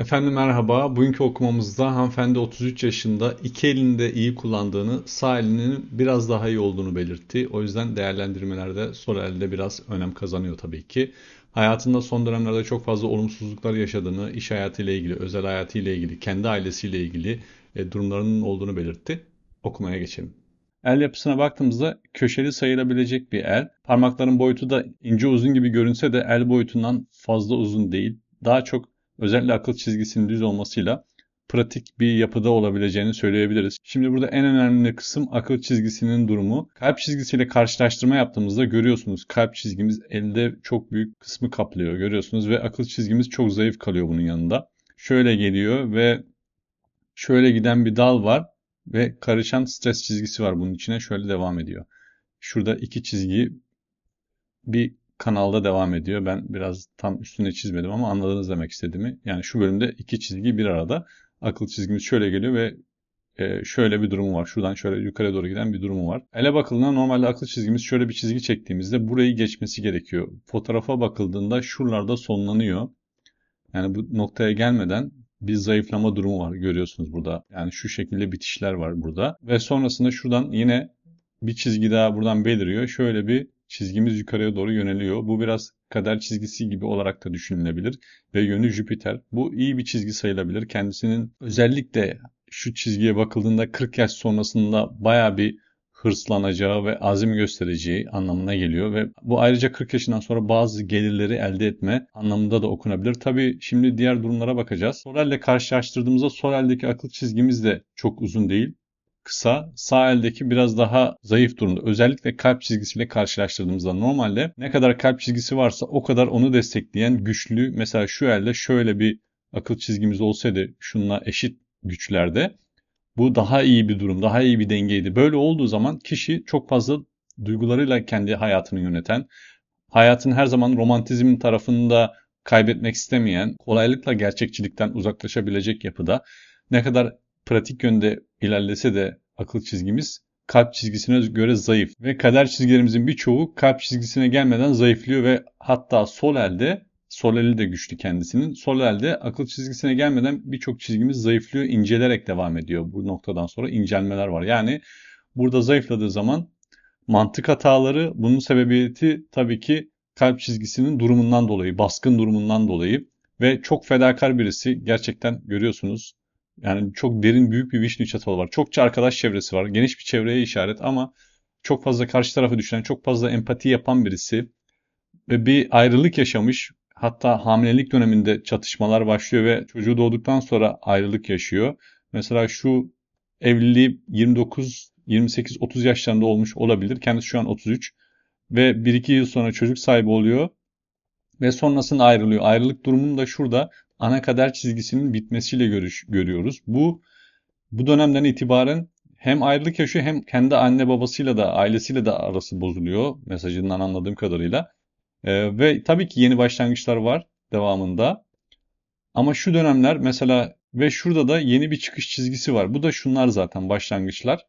Efendim merhaba. Bugünkü okumamızda hanımefendi 33 yaşında iki elinde iyi kullandığını, sağ elinin biraz daha iyi olduğunu belirtti. O yüzden değerlendirmelerde sol elde biraz önem kazanıyor tabii ki. Hayatında son dönemlerde çok fazla olumsuzluklar yaşadığını, iş hayatıyla ilgili, özel hayatıyla ilgili, kendi ailesiyle ilgili e, durumlarının olduğunu belirtti. Okumaya geçelim. El yapısına baktığımızda köşeli sayılabilecek bir el. Parmakların boyutu da ince uzun gibi görünse de el boyutundan fazla uzun değil. Daha çok özellikle akıl çizgisinin düz olmasıyla pratik bir yapıda olabileceğini söyleyebiliriz. Şimdi burada en önemli kısım akıl çizgisinin durumu. Kalp çizgisiyle karşılaştırma yaptığımızda görüyorsunuz kalp çizgimiz elde çok büyük kısmı kaplıyor görüyorsunuz ve akıl çizgimiz çok zayıf kalıyor bunun yanında. Şöyle geliyor ve şöyle giden bir dal var ve karışan stres çizgisi var bunun içine şöyle devam ediyor. Şurada iki çizgi bir kanalda devam ediyor. Ben biraz tam üstüne çizmedim ama anladınız demek istediğimi. Yani şu bölümde iki çizgi bir arada. Akıl çizgimiz şöyle geliyor ve e, şöyle bir durumu var. Şuradan şöyle yukarı doğru giden bir durumu var. Ele bakıldığında normalde akıl çizgimiz şöyle bir çizgi çektiğimizde burayı geçmesi gerekiyor. Fotoğrafa bakıldığında şuralarda sonlanıyor. Yani bu noktaya gelmeden bir zayıflama durumu var görüyorsunuz burada. Yani şu şekilde bitişler var burada. Ve sonrasında şuradan yine bir çizgi daha buradan beliriyor. Şöyle bir çizgimiz yukarıya doğru yöneliyor. Bu biraz kader çizgisi gibi olarak da düşünülebilir ve yönü Jüpiter. Bu iyi bir çizgi sayılabilir. Kendisinin özellikle şu çizgiye bakıldığında 40 yaş sonrasında baya bir hırslanacağı ve azim göstereceği anlamına geliyor ve bu ayrıca 40 yaşından sonra bazı gelirleri elde etme anlamında da okunabilir. Tabi şimdi diğer durumlara bakacağız. Sol ile karşılaştırdığımızda sol eldeki akıl çizgimiz de çok uzun değil kısa, sağ eldeki biraz daha zayıf durumda. Özellikle kalp çizgisiyle karşılaştırdığımızda normalde ne kadar kalp çizgisi varsa o kadar onu destekleyen güçlü mesela şu elde şöyle bir akıl çizgimiz olsaydı şununla eşit güçlerde bu daha iyi bir durum, daha iyi bir dengeydi. Böyle olduğu zaman kişi çok fazla duygularıyla kendi hayatını yöneten, hayatın her zaman romantizmin tarafında kaybetmek istemeyen, kolaylıkla gerçekçilikten uzaklaşabilecek yapıda ne kadar pratik yönde ilerlese de akıl çizgimiz kalp çizgisine göre zayıf ve kader çizgilerimizin birçoğu kalp çizgisine gelmeden zayıflıyor ve hatta sol elde sol eli de güçlü kendisinin. Sol elde akıl çizgisine gelmeden birçok çizgimiz zayıflıyor, incelerek devam ediyor. Bu noktadan sonra incelmeler var. Yani burada zayıfladığı zaman mantık hataları bunun sebebiyeti tabii ki kalp çizgisinin durumundan dolayı, baskın durumundan dolayı ve çok fedakar birisi gerçekten görüyorsunuz yani çok derin büyük bir vişne çatalı var. Çokça arkadaş çevresi var. Geniş bir çevreye işaret ama çok fazla karşı tarafı düşünen, çok fazla empati yapan birisi ve bir ayrılık yaşamış. Hatta hamilelik döneminde çatışmalar başlıyor ve çocuğu doğduktan sonra ayrılık yaşıyor. Mesela şu evliliği 29, 28, 30 yaşlarında olmuş olabilir. Kendisi şu an 33 ve 1-2 yıl sonra çocuk sahibi oluyor ve sonrasında ayrılıyor. Ayrılık durumunu da şurada ana kader çizgisinin bitmesiyle görüş, görüyoruz. Bu bu dönemden itibaren hem ayrılık yaşıyor hem kendi anne babasıyla da ailesiyle de arası bozuluyor mesajından anladığım kadarıyla. Ee, ve tabii ki yeni başlangıçlar var devamında. Ama şu dönemler mesela ve şurada da yeni bir çıkış çizgisi var. Bu da şunlar zaten başlangıçlar.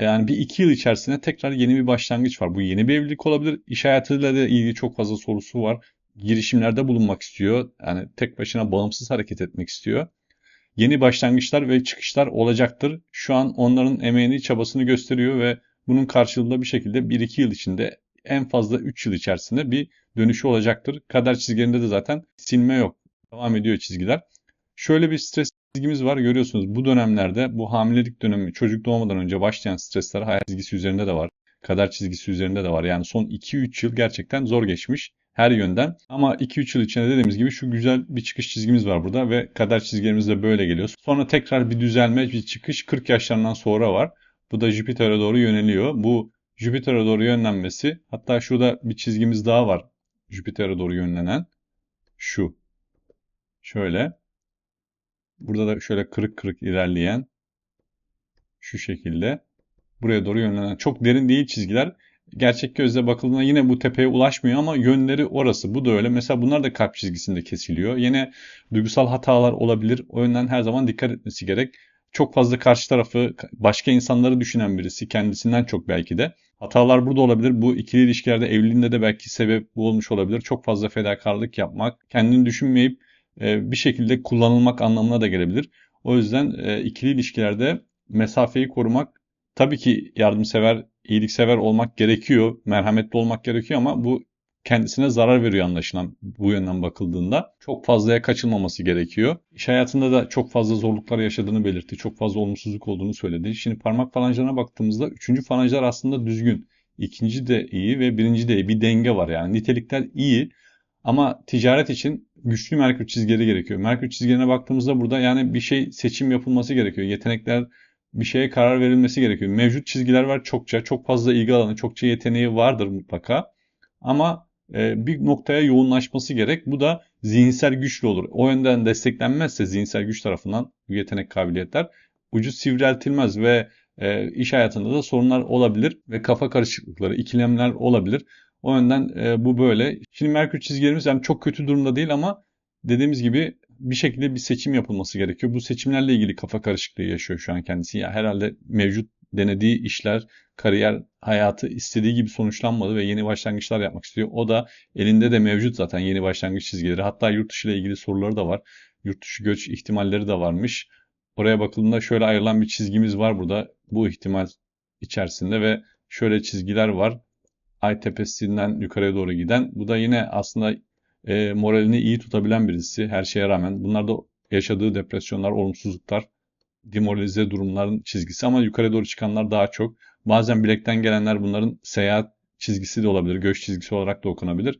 Yani bir iki yıl içerisinde tekrar yeni bir başlangıç var. Bu yeni bir evlilik olabilir. İş hayatıyla da ilgili çok fazla sorusu var girişimlerde bulunmak istiyor. Yani tek başına bağımsız hareket etmek istiyor. Yeni başlangıçlar ve çıkışlar olacaktır. Şu an onların emeğini, çabasını gösteriyor ve bunun karşılığında bir şekilde 1-2 yıl içinde en fazla 3 yıl içerisinde bir dönüşü olacaktır. Kader çizgilerinde de zaten silme yok. Devam ediyor çizgiler. Şöyle bir stres çizgimiz var. Görüyorsunuz bu dönemlerde bu hamilelik dönemi çocuk doğmadan önce başlayan stresler hayat çizgisi üzerinde de var. Kader çizgisi üzerinde de var. Yani son 2-3 yıl gerçekten zor geçmiş her yönden. Ama 2-3 yıl içinde dediğimiz gibi şu güzel bir çıkış çizgimiz var burada ve kader çizgilerimiz de böyle geliyor. Sonra tekrar bir düzelme, bir çıkış 40 yaşlarından sonra var. Bu da Jüpiter'e doğru yöneliyor. Bu Jüpiter'e doğru yönlenmesi hatta şurada bir çizgimiz daha var. Jüpiter'e doğru yönlenen şu. Şöyle. Burada da şöyle kırık kırık ilerleyen şu şekilde buraya doğru yönlenen çok derin değil çizgiler gerçek gözle bakıldığında yine bu tepeye ulaşmıyor ama yönleri orası. Bu da öyle. Mesela bunlar da kalp çizgisinde kesiliyor. Yine duygusal hatalar olabilir. O yönden her zaman dikkat etmesi gerek. Çok fazla karşı tarafı, başka insanları düşünen birisi, kendisinden çok belki de. Hatalar burada olabilir. Bu ikili ilişkilerde, evliliğinde de belki sebep bu olmuş olabilir. Çok fazla fedakarlık yapmak, kendini düşünmeyip e, bir şekilde kullanılmak anlamına da gelebilir. O yüzden e, ikili ilişkilerde mesafeyi korumak tabii ki yardımsever, iyiliksever olmak gerekiyor, merhametli olmak gerekiyor ama bu kendisine zarar veriyor anlaşılan bu yönden bakıldığında. Çok fazlaya kaçılmaması gerekiyor. İş hayatında da çok fazla zorluklar yaşadığını belirtti. Çok fazla olumsuzluk olduğunu söyledi. Şimdi parmak falanjlarına baktığımızda üçüncü falanjlar aslında düzgün. İkinci de iyi ve birinci de iyi. Bir denge var yani. Nitelikler iyi ama ticaret için güçlü Merkür çizgileri gerekiyor. Merkür çizgilerine baktığımızda burada yani bir şey seçim yapılması gerekiyor. Yetenekler bir şeye karar verilmesi gerekiyor. Mevcut çizgiler var çokça. Çok fazla ilgi alanı, çokça yeteneği vardır mutlaka. Ama e, bir noktaya yoğunlaşması gerek. Bu da zihinsel güçlü olur. O yönden desteklenmezse zihinsel güç tarafından bu yetenek kabiliyetler ucu sivriltilmez ve e, iş hayatında da sorunlar olabilir ve kafa karışıklıkları, ikilemler olabilir. O yönden e, bu böyle. Şimdi Merkür çizgilerimiz yani çok kötü durumda değil ama dediğimiz gibi bir şekilde bir seçim yapılması gerekiyor. Bu seçimlerle ilgili kafa karışıklığı yaşıyor şu an kendisi. Ya herhalde mevcut denediği işler, kariyer hayatı istediği gibi sonuçlanmadı ve yeni başlangıçlar yapmak istiyor. O da elinde de mevcut zaten yeni başlangıç çizgileri. Hatta yurt dışı ile ilgili soruları da var. Yurt dışı göç ihtimalleri de varmış. Oraya bakıldığında şöyle ayrılan bir çizgimiz var burada. Bu ihtimal içerisinde ve şöyle çizgiler var. Ay tepesinden yukarıya doğru giden. Bu da yine aslında e, moralini iyi tutabilen birisi her şeye rağmen. Bunlar da yaşadığı depresyonlar, olumsuzluklar, demoralize durumların çizgisi ama yukarı doğru çıkanlar daha çok. Bazen bilekten gelenler bunların seyahat çizgisi de olabilir, göç çizgisi olarak da okunabilir.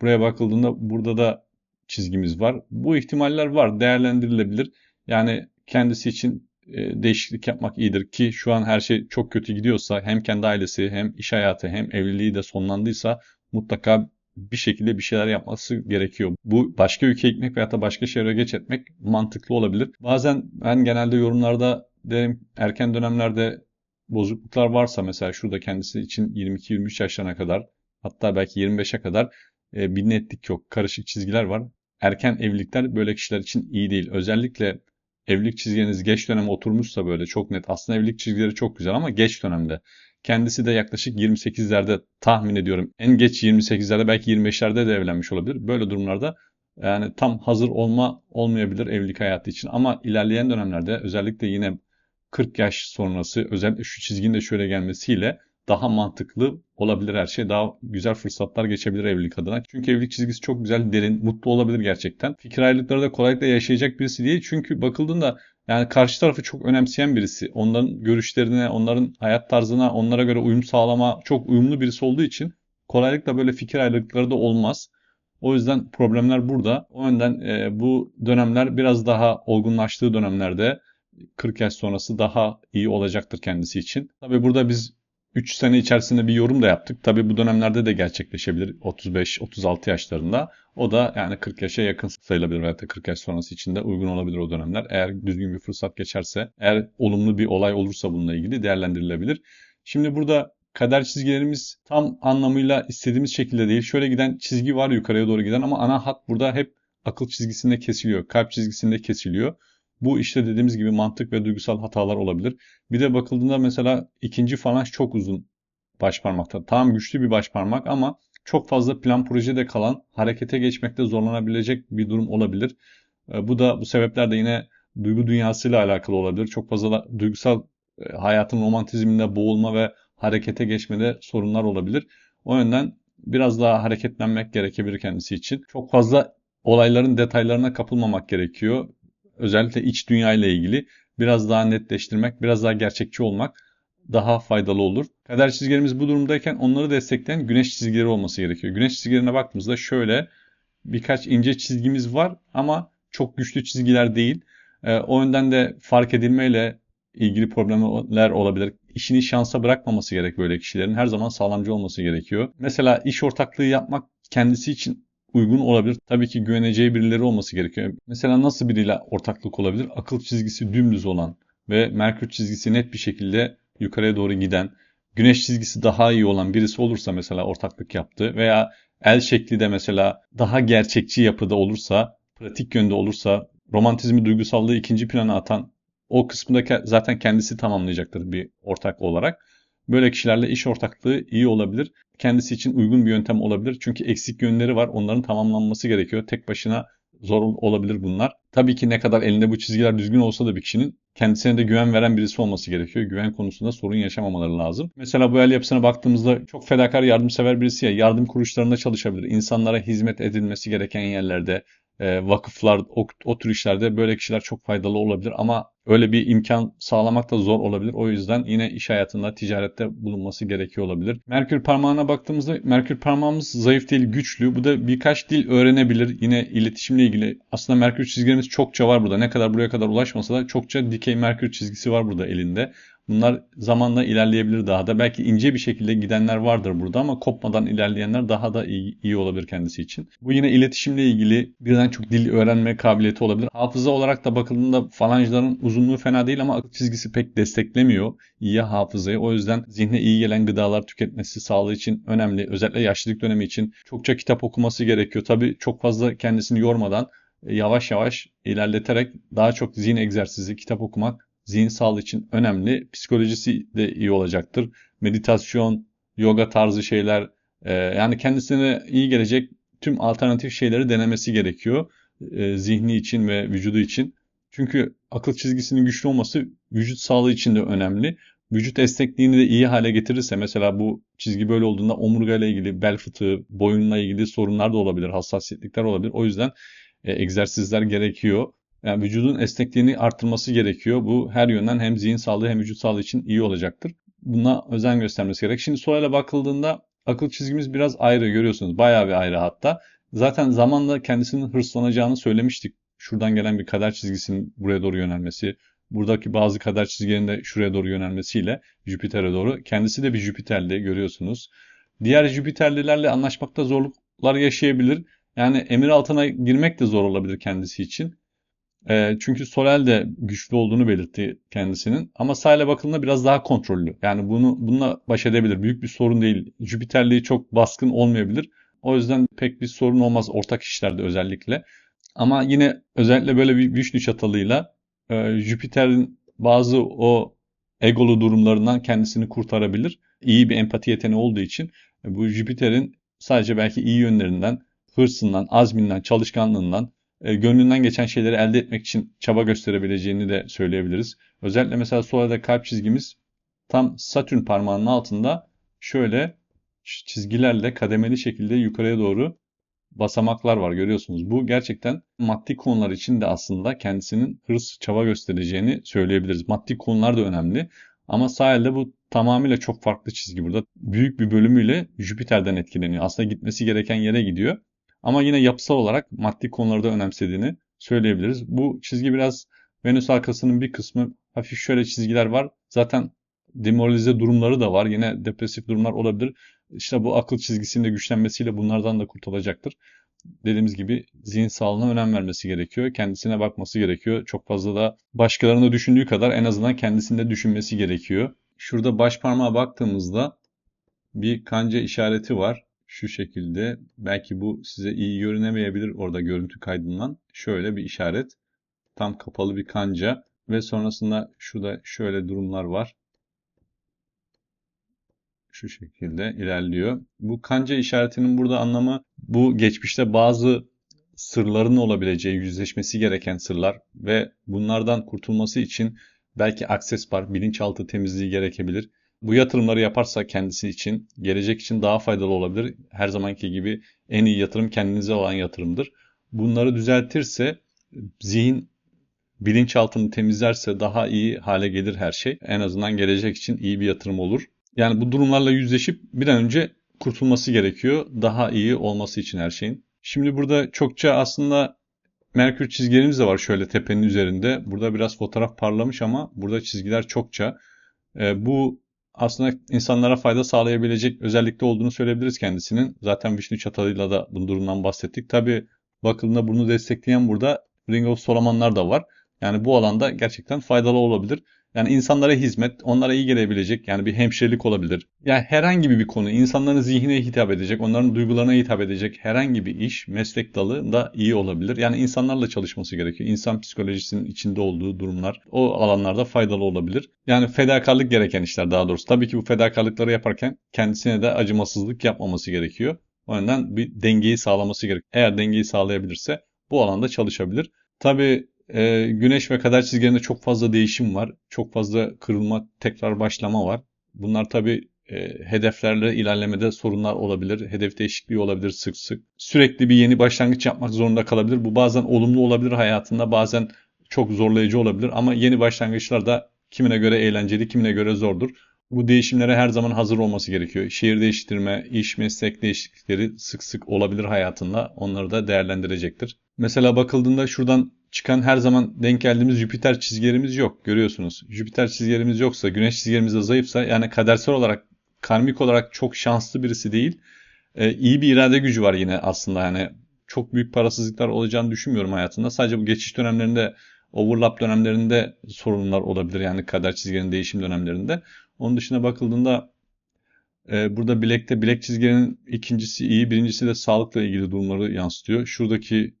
Buraya bakıldığında burada da çizgimiz var. Bu ihtimaller var, değerlendirilebilir. Yani kendisi için e, değişiklik yapmak iyidir ki şu an her şey çok kötü gidiyorsa hem kendi ailesi hem iş hayatı hem evliliği de sonlandıysa mutlaka bir şekilde bir şeyler yapması gerekiyor. Bu başka ülkeye gitmek veya da başka şehre geç etmek mantıklı olabilir. Bazen ben genelde yorumlarda derim erken dönemlerde bozukluklar varsa mesela şurada kendisi için 22-23 yaşlarına kadar hatta belki 25'e kadar e, bir netlik yok. Karışık çizgiler var. Erken evlilikler böyle kişiler için iyi değil. Özellikle evlilik çizginiz geç döneme oturmuşsa böyle çok net. Aslında evlilik çizgileri çok güzel ama geç dönemde. Kendisi de yaklaşık 28'lerde tahmin ediyorum. En geç 28'lerde belki 25'lerde de evlenmiş olabilir. Böyle durumlarda yani tam hazır olma olmayabilir evlilik hayatı için. Ama ilerleyen dönemlerde özellikle yine 40 yaş sonrası özellikle şu çizginin de şöyle gelmesiyle daha mantıklı olabilir her şey. Daha güzel fırsatlar geçebilir evlilik adına. Çünkü evlilik çizgisi çok güzel, derin, mutlu olabilir gerçekten. Fikir ayrılıkları da kolaylıkla yaşayacak birisi değil. Çünkü bakıldığında yani karşı tarafı çok önemseyen birisi. Onların görüşlerine, onların hayat tarzına, onlara göre uyum sağlama çok uyumlu birisi olduğu için kolaylıkla böyle fikir ayrılıkları da olmaz. O yüzden problemler burada. O yönden e, bu dönemler biraz daha olgunlaştığı dönemlerde 40 yaş sonrası daha iyi olacaktır kendisi için. Tabii burada biz 3 sene içerisinde bir yorum da yaptık. Tabii bu dönemlerde de gerçekleşebilir 35-36 yaşlarında. O da yani 40 yaşa yakın sayılabilir veya 40 yaş sonrası için de uygun olabilir o dönemler. Eğer düzgün bir fırsat geçerse, eğer olumlu bir olay olursa bununla ilgili değerlendirilebilir. Şimdi burada kader çizgilerimiz tam anlamıyla istediğimiz şekilde değil. Şöyle giden çizgi var yukarıya doğru giden ama ana hat burada hep akıl çizgisinde kesiliyor, kalp çizgisinde kesiliyor. Bu işte dediğimiz gibi mantık ve duygusal hatalar olabilir. Bir de bakıldığında mesela ikinci falanj çok uzun baş parmakta. Tam güçlü bir baş parmak ama çok fazla plan projede kalan, harekete geçmekte zorlanabilecek bir durum olabilir. E, bu da bu sebepler de yine duygu dünyasıyla alakalı olabilir. Çok fazla duygusal e, hayatın romantizminde boğulma ve harekete geçmede sorunlar olabilir. O yönden biraz daha hareketlenmek gerekebilir kendisi için. Çok fazla olayların detaylarına kapılmamak gerekiyor özellikle iç dünya ile ilgili biraz daha netleştirmek, biraz daha gerçekçi olmak daha faydalı olur. Kader çizgilerimiz bu durumdayken onları destekleyen güneş çizgileri olması gerekiyor. Güneş çizgilerine baktığımızda şöyle birkaç ince çizgimiz var ama çok güçlü çizgiler değil. E, o yönden de fark edilmeyle ilgili problemler olabilir. İşini şansa bırakmaması gerek böyle kişilerin. Her zaman sağlamcı olması gerekiyor. Mesela iş ortaklığı yapmak kendisi için uygun olabilir. Tabii ki güveneceği birileri olması gerekiyor. Mesela nasıl biriyle ortaklık olabilir? Akıl çizgisi dümdüz olan ve Merkür çizgisi net bir şekilde yukarıya doğru giden, güneş çizgisi daha iyi olan birisi olursa mesela ortaklık yaptı veya el şekli de mesela daha gerçekçi yapıda olursa, pratik yönde olursa, romantizmi duygusallığı ikinci plana atan o kısmında zaten kendisi tamamlayacaktır bir ortak olarak. Böyle kişilerle iş ortaklığı iyi olabilir. Kendisi için uygun bir yöntem olabilir. Çünkü eksik yönleri var. Onların tamamlanması gerekiyor. Tek başına zor olabilir bunlar. Tabii ki ne kadar elinde bu çizgiler düzgün olsa da bir kişinin kendisine de güven veren birisi olması gerekiyor. Güven konusunda sorun yaşamamaları lazım. Mesela bu el yapısına baktığımızda çok fedakar, yardımsever birisi ya yardım kuruluşlarında çalışabilir. İnsanlara hizmet edilmesi gereken yerlerde, e, vakıflar, o, o tür işlerde böyle kişiler çok faydalı olabilir ama öyle bir imkan sağlamak da zor olabilir. O yüzden yine iş hayatında, ticarette bulunması gerekiyor olabilir. Merkür parmağına baktığımızda Merkür parmağımız zayıf değil, güçlü. Bu da birkaç dil öğrenebilir. Yine iletişimle ilgili. Aslında Merkür çizgilerimiz çokça var burada. Ne kadar buraya kadar ulaşmasa da çokça dikey Merkür çizgisi var burada elinde. Bunlar zamanla ilerleyebilir daha da. Belki ince bir şekilde gidenler vardır burada ama kopmadan ilerleyenler daha da iyi, iyi olabilir kendisi için. Bu yine iletişimle ilgili birden çok dil öğrenme kabiliyeti olabilir. Hafıza olarak da bakıldığında falanjların uzunluğu fena değil ama akıl çizgisi pek desteklemiyor iyi hafızayı. O yüzden zihne iyi gelen gıdalar tüketmesi sağlığı için önemli. Özellikle yaşlılık dönemi için çokça kitap okuması gerekiyor. Tabii çok fazla kendisini yormadan yavaş yavaş ilerleterek daha çok zihin egzersizi, kitap okumak zihin sağlığı için önemli. Psikolojisi de iyi olacaktır. Meditasyon, yoga tarzı şeyler e, yani kendisine iyi gelecek tüm alternatif şeyleri denemesi gerekiyor. E, zihni için ve vücudu için. Çünkü akıl çizgisinin güçlü olması vücut sağlığı için de önemli. Vücut esnekliğini de iyi hale getirirse mesela bu çizgi böyle olduğunda omurga ile ilgili bel fıtığı, boyunla ilgili sorunlar da olabilir, hassasiyetlikler olabilir. O yüzden e, egzersizler gerekiyor. Yani vücudun esnekliğini arttırması gerekiyor. Bu her yönden hem zihin sağlığı hem vücut sağlığı için iyi olacaktır. Buna özen göstermesi gerek. Şimdi solayla bakıldığında akıl çizgimiz biraz ayrı görüyorsunuz. Bayağı bir ayrı hatta. Zaten zamanla kendisinin hırslanacağını söylemiştik. Şuradan gelen bir kader çizgisinin buraya doğru yönelmesi, buradaki bazı kader çizgilerinin de şuraya doğru yönelmesiyle Jüpiter'e doğru. Kendisi de bir Jüpiter'li görüyorsunuz. Diğer Jüpiter'lilerle anlaşmakta zorluklar yaşayabilir. Yani emir altına girmek de zor olabilir kendisi için. E, çünkü Sorel de güçlü olduğunu belirtti kendisinin. Ama Sayla bakımında biraz daha kontrollü. Yani bunu bununla baş edebilir. Büyük bir sorun değil. Jüpiterliği çok baskın olmayabilir. O yüzden pek bir sorun olmaz ortak işlerde özellikle. Ama yine özellikle böyle bir Vishnu çatalıyla e, Jüpiter'in bazı o egolu durumlarından kendisini kurtarabilir. İyi bir empati yeteneği olduğu için e, bu Jüpiter'in sadece belki iyi yönlerinden, hırsından, azminden, çalışkanlığından e, gönlünden geçen şeyleri elde etmek için çaba gösterebileceğini de söyleyebiliriz. Özellikle mesela solada kalp çizgimiz tam Satürn parmağının altında şöyle çizgilerle kademeli şekilde yukarıya doğru basamaklar var görüyorsunuz. Bu gerçekten maddi konular için de aslında kendisinin hırs çaba göstereceğini söyleyebiliriz. Maddi konular da önemli. Ama sahilde bu tamamıyla çok farklı çizgi burada. Büyük bir bölümüyle Jüpiter'den etkileniyor. Aslında gitmesi gereken yere gidiyor. Ama yine yapısal olarak maddi konularda önemsediğini söyleyebiliriz. Bu çizgi biraz Venüs arkasının bir kısmı hafif şöyle çizgiler var. Zaten demoralize durumları da var. Yine depresif durumlar olabilir. İşte bu akıl çizgisinin de güçlenmesiyle bunlardan da kurtulacaktır. Dediğimiz gibi zihin sağlığına önem vermesi gerekiyor. Kendisine bakması gerekiyor. Çok fazla da başkalarını düşündüğü kadar en azından kendisinde düşünmesi gerekiyor. Şurada baş parmağa baktığımızda bir kanca işareti var şu şekilde belki bu size iyi görünemeyebilir orada görüntü kaydından. Şöyle bir işaret. Tam kapalı bir kanca ve sonrasında şurada şöyle durumlar var. Şu şekilde ilerliyor. Bu kanca işaretinin burada anlamı bu geçmişte bazı sırların olabileceği, yüzleşmesi gereken sırlar ve bunlardan kurtulması için belki akses var, bilinçaltı temizliği gerekebilir bu yatırımları yaparsa kendisi için, gelecek için daha faydalı olabilir. Her zamanki gibi en iyi yatırım kendinize olan yatırımdır. Bunları düzeltirse zihin bilinçaltını temizlerse daha iyi hale gelir her şey. En azından gelecek için iyi bir yatırım olur. Yani bu durumlarla yüzleşip bir an önce kurtulması gerekiyor. Daha iyi olması için her şeyin. Şimdi burada çokça aslında Merkür çizgilerimiz de var şöyle tepenin üzerinde. Burada biraz fotoğraf parlamış ama burada çizgiler çokça. E, bu aslında insanlara fayda sağlayabilecek özellikte olduğunu söyleyebiliriz kendisinin. Zaten Vişnu Çatalı'yla da bu durumdan bahsettik. Tabi bakıldığında bunu destekleyen burada Ring of Solomonlar da var. Yani bu alanda gerçekten faydalı olabilir. Yani insanlara hizmet, onlara iyi gelebilecek yani bir hemşirelik olabilir. Yani herhangi bir konu insanların zihnine hitap edecek, onların duygularına hitap edecek herhangi bir iş, meslek dalı da iyi olabilir. Yani insanlarla çalışması gerekiyor. İnsan psikolojisinin içinde olduğu durumlar o alanlarda faydalı olabilir. Yani fedakarlık gereken işler daha doğrusu. Tabii ki bu fedakarlıkları yaparken kendisine de acımasızlık yapmaması gerekiyor. O yüzden bir dengeyi sağlaması gerek. Eğer dengeyi sağlayabilirse bu alanda çalışabilir. Tabii e, güneş ve kader çizgilerinde çok fazla değişim var. Çok fazla kırılma, tekrar başlama var. Bunlar tabii e, hedeflerle ilerlemede sorunlar olabilir. Hedef değişikliği olabilir sık sık. Sürekli bir yeni başlangıç yapmak zorunda kalabilir. Bu bazen olumlu olabilir hayatında, bazen çok zorlayıcı olabilir. Ama yeni başlangıçlar da kimine göre eğlenceli, kimine göre zordur. Bu değişimlere her zaman hazır olması gerekiyor. Şehir değiştirme, iş, meslek değişiklikleri sık sık olabilir hayatında. Onları da değerlendirecektir. Mesela bakıldığında şuradan çıkan her zaman denk geldiğimiz Jüpiter çizgilerimiz yok. Görüyorsunuz. Jüpiter çizgilerimiz yoksa, güneş çizgilerimiz de zayıfsa yani kadersel olarak, karmik olarak çok şanslı birisi değil. Ee, iyi bir irade gücü var yine aslında yani. Çok büyük parasızlıklar olacağını düşünmüyorum hayatında. Sadece bu geçiş dönemlerinde, overlap dönemlerinde sorunlar olabilir. Yani kader çizgilerinin değişim dönemlerinde. Onun dışına bakıldığında e, burada bilekte bilek çizgilerinin ikincisi iyi, birincisi de sağlıkla ilgili durumları yansıtıyor. Şuradaki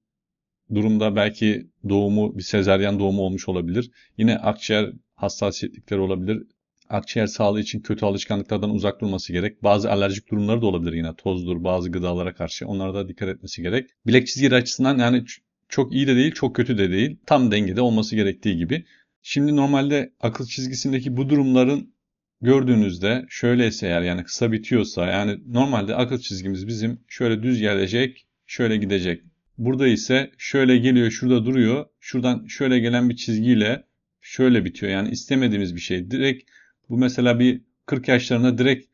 durumda belki doğumu bir sezeryan doğumu olmuş olabilir. Yine akciğer hassasiyetlikleri olabilir. Akciğer sağlığı için kötü alışkanlıklardan uzak durması gerek. Bazı alerjik durumları da olabilir yine tozdur bazı gıdalara karşı. Onlara da dikkat etmesi gerek. Bilek çizgileri açısından yani çok iyi de değil, çok kötü de değil. Tam dengede olması gerektiği gibi. Şimdi normalde akıl çizgisindeki bu durumların gördüğünüzde şöyleyse eğer yani kısa bitiyorsa yani normalde akıl çizgimiz bizim şöyle düz gelecek, şöyle gidecek. Burada ise şöyle geliyor, şurada duruyor. Şuradan şöyle gelen bir çizgiyle şöyle bitiyor. Yani istemediğimiz bir şey. Direkt bu mesela bir 40 yaşlarında direkt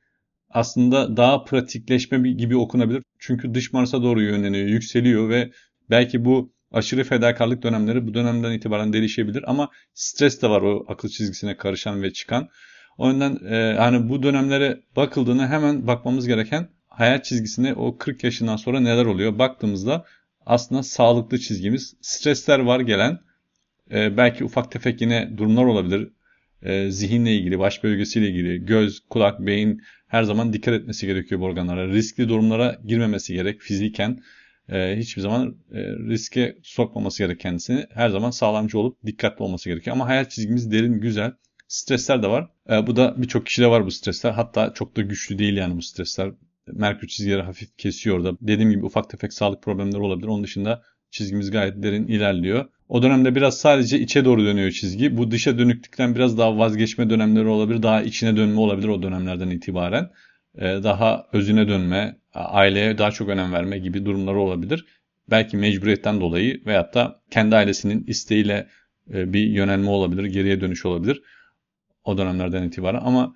aslında daha pratikleşme gibi okunabilir. Çünkü dış Mars'a doğru yönleniyor, yükseliyor ve belki bu aşırı fedakarlık dönemleri bu dönemden itibaren değişebilir ama stres de var o akıl çizgisine karışan ve çıkan. O yüzden e, hani bu dönemlere bakıldığında hemen bakmamız gereken hayat çizgisine o 40 yaşından sonra neler oluyor? Baktığımızda aslında sağlıklı çizgimiz. Stresler var gelen. E, belki ufak tefek yine durumlar olabilir. E, zihinle ilgili, baş bölgesiyle ilgili, göz, kulak, beyin her zaman dikkat etmesi gerekiyor bu organlara. Riskli durumlara girmemesi gerek fiziken. E, hiçbir zaman e, riske sokmaması gerek kendisini. Her zaman sağlamcı olup dikkatli olması gerekiyor. Ama hayat çizgimiz derin, güzel. Stresler de var. E, bu da birçok kişide var bu stresler. Hatta çok da güçlü değil yani bu stresler. Merkür çizgileri hafif kesiyor orada. Dediğim gibi ufak tefek sağlık problemleri olabilir. Onun dışında çizgimiz gayet derin ilerliyor. O dönemde biraz sadece içe doğru dönüyor çizgi. Bu dışa dönüklükten biraz daha vazgeçme dönemleri olabilir. Daha içine dönme olabilir o dönemlerden itibaren. Ee, daha özüne dönme, aileye daha çok önem verme gibi durumları olabilir. Belki mecburiyetten dolayı veyahut da kendi ailesinin isteğiyle e, bir yönelme olabilir, geriye dönüş olabilir o dönemlerden itibaren. Ama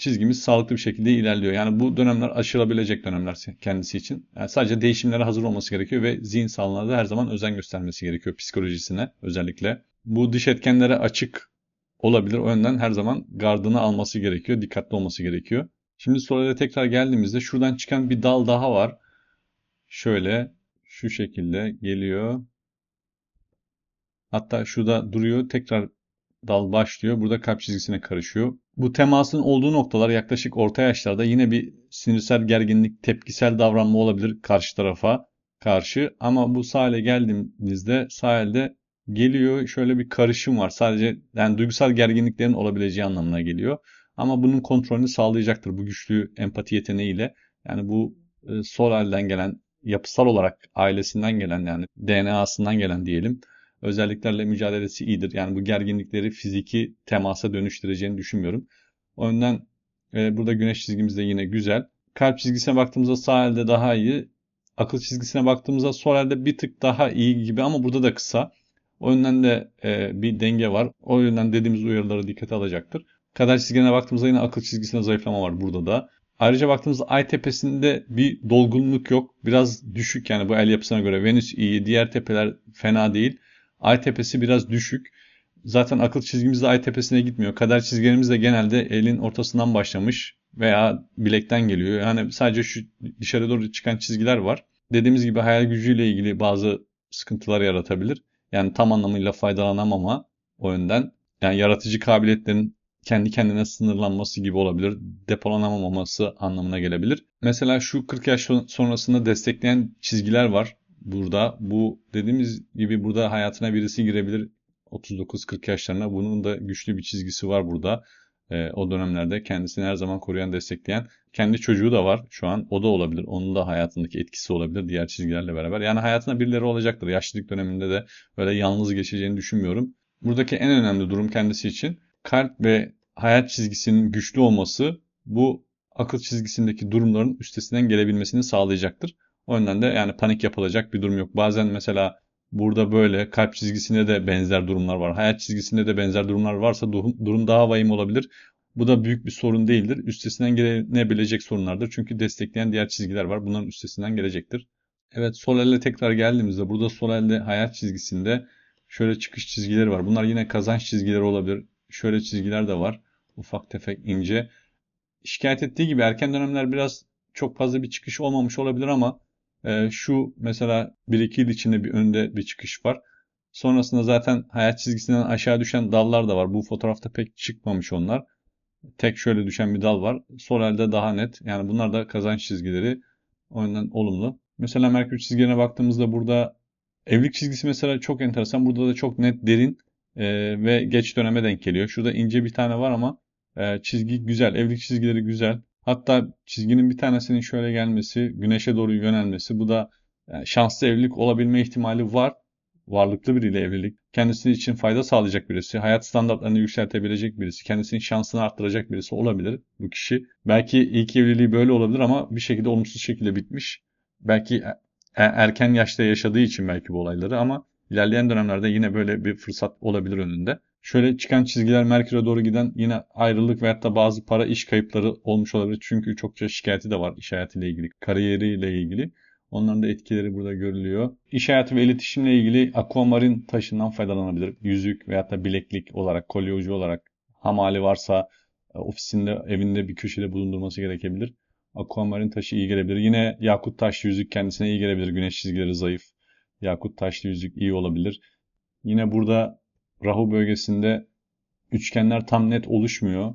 çizgimiz sağlıklı bir şekilde ilerliyor. Yani bu dönemler aşılabilecek dönemler kendisi için. Yani sadece değişimlere hazır olması gerekiyor ve zihin sağlığına da her zaman özen göstermesi gerekiyor psikolojisine özellikle. Bu dış etkenlere açık olabilir. O yönden her zaman gardını alması gerekiyor. Dikkatli olması gerekiyor. Şimdi soruya tekrar geldiğimizde şuradan çıkan bir dal daha var. Şöyle şu şekilde geliyor. Hatta şurada duruyor. Tekrar dal başlıyor. Burada kalp çizgisine karışıyor. Bu temasın olduğu noktalar yaklaşık orta yaşlarda yine bir sinirsel gerginlik, tepkisel davranma olabilir karşı tarafa karşı. Ama bu sahile geldiğimizde sahilde geliyor şöyle bir karışım var. Sadece yani duygusal gerginliklerin olabileceği anlamına geliyor. Ama bunun kontrolünü sağlayacaktır bu güçlü empati yeteneğiyle. Yani bu e, sol elden gelen, yapısal olarak ailesinden gelen yani DNA'sından gelen diyelim özelliklerle mücadelesi iyidir. Yani bu gerginlikleri fiziki temasa dönüştüreceğini düşünmüyorum. O yüzden e, burada güneş çizgimiz de yine güzel. Kalp çizgisine baktığımızda sağ elde daha iyi. Akıl çizgisine baktığımızda sol elde bir tık daha iyi gibi ama burada da kısa. O yüzden de e, bir denge var. O yüzden dediğimiz uyarıları dikkate alacaktır. Kader çizgisine baktığımızda yine akıl çizgisine zayıflama var burada da. Ayrıca baktığımızda ay tepesinde bir dolgunluk yok. Biraz düşük yani bu el yapısına göre. Venüs iyi, diğer tepeler fena değil. Ay tepesi biraz düşük. Zaten akıl çizgimiz de ay tepesine gitmiyor. Kader çizgilerimiz de genelde elin ortasından başlamış veya bilekten geliyor. Yani sadece şu dışarı doğru çıkan çizgiler var. Dediğimiz gibi hayal gücüyle ilgili bazı sıkıntılar yaratabilir. Yani tam anlamıyla faydalanamama o yönden. Yani yaratıcı kabiliyetlerin kendi kendine sınırlanması gibi olabilir. Depolanamaması anlamına gelebilir. Mesela şu 40 yaş sonrasında destekleyen çizgiler var burada. Bu dediğimiz gibi burada hayatına birisi girebilir 39-40 yaşlarına. Bunun da güçlü bir çizgisi var burada. e, o dönemlerde kendisini her zaman koruyan, destekleyen. Kendi çocuğu da var şu an. O da olabilir. Onun da hayatındaki etkisi olabilir diğer çizgilerle beraber. Yani hayatında birileri olacaktır. Yaşlılık döneminde de böyle yalnız geçeceğini düşünmüyorum. Buradaki en önemli durum kendisi için kalp ve hayat çizgisinin güçlü olması bu akıl çizgisindeki durumların üstesinden gelebilmesini sağlayacaktır. O yüzden de yani panik yapılacak bir durum yok. Bazen mesela burada böyle kalp çizgisinde de benzer durumlar var. Hayat çizgisinde de benzer durumlar varsa durum, daha vahim olabilir. Bu da büyük bir sorun değildir. Üstesinden gelenebilecek sorunlardır. Çünkü destekleyen diğer çizgiler var. Bunların üstesinden gelecektir. Evet sol elle tekrar geldiğimizde burada sol elde hayat çizgisinde şöyle çıkış çizgileri var. Bunlar yine kazanç çizgileri olabilir. Şöyle çizgiler de var. Ufak tefek ince. Şikayet ettiği gibi erken dönemler biraz çok fazla bir çıkış olmamış olabilir ama e, şu mesela 1-2 yıl içinde bir önde bir çıkış var. Sonrasında zaten hayat çizgisinden aşağı düşen dallar da var. Bu fotoğrafta pek çıkmamış onlar. Tek şöyle düşen bir dal var. Sol elde daha net. Yani bunlar da kazanç çizgileri. O yüzden olumlu. Mesela Merkür çizgilerine baktığımızda burada evlilik çizgisi mesela çok enteresan. Burada da çok net derin e, ve geç döneme denk geliyor. Şurada ince bir tane var ama e, çizgi güzel. Evlilik çizgileri güzel. Hatta çizginin bir tanesinin şöyle gelmesi, güneşe doğru yönelmesi. Bu da yani şanslı evlilik olabilme ihtimali var. Varlıklı biriyle evlilik. Kendisi için fayda sağlayacak birisi. Hayat standartlarını yükseltebilecek birisi. Kendisinin şansını arttıracak birisi olabilir bu kişi. Belki ilk evliliği böyle olabilir ama bir şekilde olumsuz şekilde bitmiş. Belki e, erken yaşta yaşadığı için belki bu olayları ama ilerleyen dönemlerde yine böyle bir fırsat olabilir önünde. Şöyle çıkan çizgiler Merkür'e doğru giden yine ayrılık veyahut da bazı para iş kayıpları olmuş olabilir. Çünkü çokça şikayeti de var iş hayatıyla ilgili, kariyeriyle ilgili. Onların da etkileri burada görülüyor. İş hayatı ve iletişimle ilgili akvamarin taşından faydalanabilir. Yüzük veyahut da bileklik olarak, kolye ucu olarak hamali varsa e, ofisinde, evinde bir köşede bulundurması gerekebilir. Akvamarin taşı iyi gelebilir. Yine yakut taşlı yüzük kendisine iyi gelebilir. Güneş çizgileri zayıf. Yakut taşlı yüzük iyi olabilir. Yine burada Rahu bölgesinde üçgenler tam net oluşmuyor.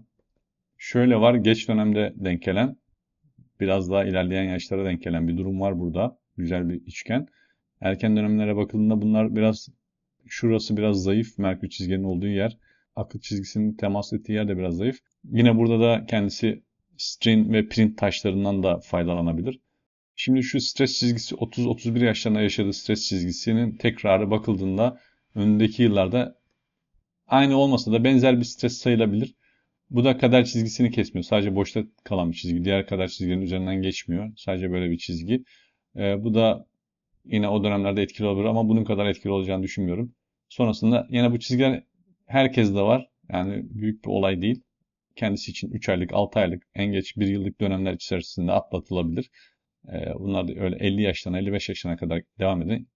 Şöyle var geç dönemde denk gelen biraz daha ilerleyen yaşlara denk gelen bir durum var burada. Güzel bir üçgen. Erken dönemlere bakıldığında bunlar biraz şurası biraz zayıf. Merkür çizginin olduğu yer. Akıl çizgisinin temas ettiği yer de biraz zayıf. Yine burada da kendisi string ve print taşlarından da faydalanabilir. Şimdi şu stres çizgisi 30-31 yaşlarında yaşadığı stres çizgisinin tekrarı bakıldığında önündeki yıllarda aynı olmasa da benzer bir stres sayılabilir. Bu da kader çizgisini kesmiyor. Sadece boşta kalan bir çizgi. Diğer kader çizgilerin üzerinden geçmiyor. Sadece böyle bir çizgi. Ee, bu da yine o dönemlerde etkili olabilir ama bunun kadar etkili olacağını düşünmüyorum. Sonrasında yine bu çizgiler herkes de var. Yani büyük bir olay değil. Kendisi için 3 aylık, 6 aylık, en geç 1 yıllık dönemler içerisinde atlatılabilir. Ee, bunlar da öyle 50 yaştan 55 yaşına kadar devam edin.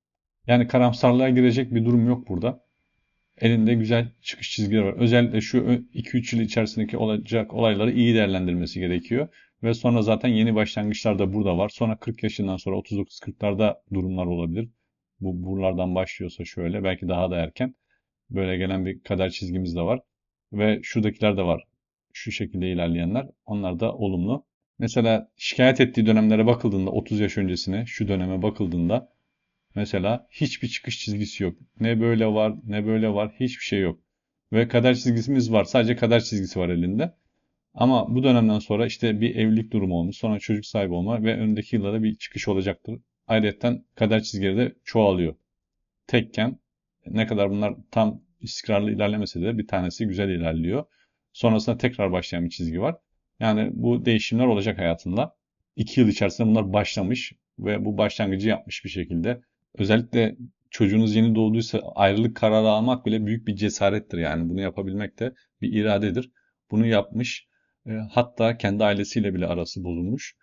Yani karamsarlığa girecek bir durum yok burada elinde güzel çıkış çizgileri var. Özellikle şu 2-3 yıl içerisindeki olacak olayları iyi değerlendirmesi gerekiyor. Ve sonra zaten yeni başlangıçlar da burada var. Sonra 40 yaşından sonra 39-40'larda durumlar olabilir. Bu buralardan başlıyorsa şöyle belki daha da erken. Böyle gelen bir kader çizgimiz de var. Ve şuradakiler de var. Şu şekilde ilerleyenler. Onlar da olumlu. Mesela şikayet ettiği dönemlere bakıldığında 30 yaş öncesine şu döneme bakıldığında Mesela hiçbir çıkış çizgisi yok. Ne böyle var ne böyle var hiçbir şey yok. Ve kader çizgisimiz var. Sadece kader çizgisi var elinde. Ama bu dönemden sonra işte bir evlilik durumu olmuş. Sonra çocuk sahibi olma ve önündeki yıllarda bir çıkış olacaktır. Ayrıca kader çizgileri de çoğalıyor. Tekken ne kadar bunlar tam istikrarlı ilerlemese de bir tanesi güzel ilerliyor. Sonrasında tekrar başlayan bir çizgi var. Yani bu değişimler olacak hayatında. İki yıl içerisinde bunlar başlamış ve bu başlangıcı yapmış bir şekilde. Özellikle çocuğunuz yeni doğduysa ayrılık kararı almak bile büyük bir cesarettir yani. Bunu yapabilmek de bir iradedir. Bunu yapmış. E, hatta kendi ailesiyle bile arası bozulmuş.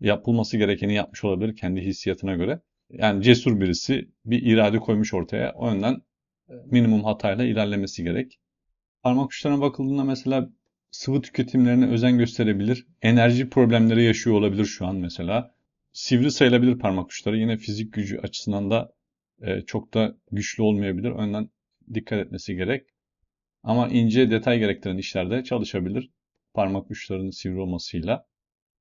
Yapılması gerekeni yapmış olabilir kendi hissiyatına göre. Yani cesur birisi bir irade koymuş ortaya. O yönden e, minimum hatayla ilerlemesi gerek. Parmak uçlarına bakıldığında mesela sıvı tüketimlerine özen gösterebilir. Enerji problemleri yaşıyor olabilir şu an mesela sivri sayılabilir parmak uçları. Yine fizik gücü açısından da e, çok da güçlü olmayabilir. Önden dikkat etmesi gerek. Ama ince detay gerektiren işlerde çalışabilir parmak uçlarının sivri olmasıyla.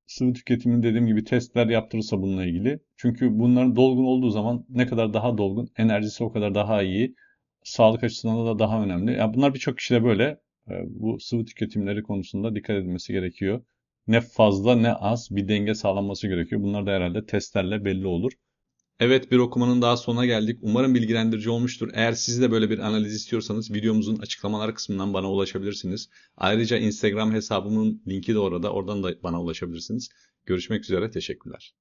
Sıvı tüketimini dediğim gibi testler yaptırırsa bununla ilgili. Çünkü bunların dolgun olduğu zaman ne kadar daha dolgun, enerjisi o kadar daha iyi. Sağlık açısından da daha önemli. Yani bunlar birçok kişide böyle. E, bu sıvı tüketimleri konusunda dikkat edilmesi gerekiyor. Ne fazla ne az bir denge sağlanması gerekiyor. Bunlar da herhalde testlerle belli olur. Evet bir okumanın daha sonuna geldik. Umarım bilgilendirici olmuştur. Eğer siz de böyle bir analiz istiyorsanız videomuzun açıklamalar kısmından bana ulaşabilirsiniz. Ayrıca Instagram hesabımın linki de orada. Oradan da bana ulaşabilirsiniz. Görüşmek üzere. Teşekkürler.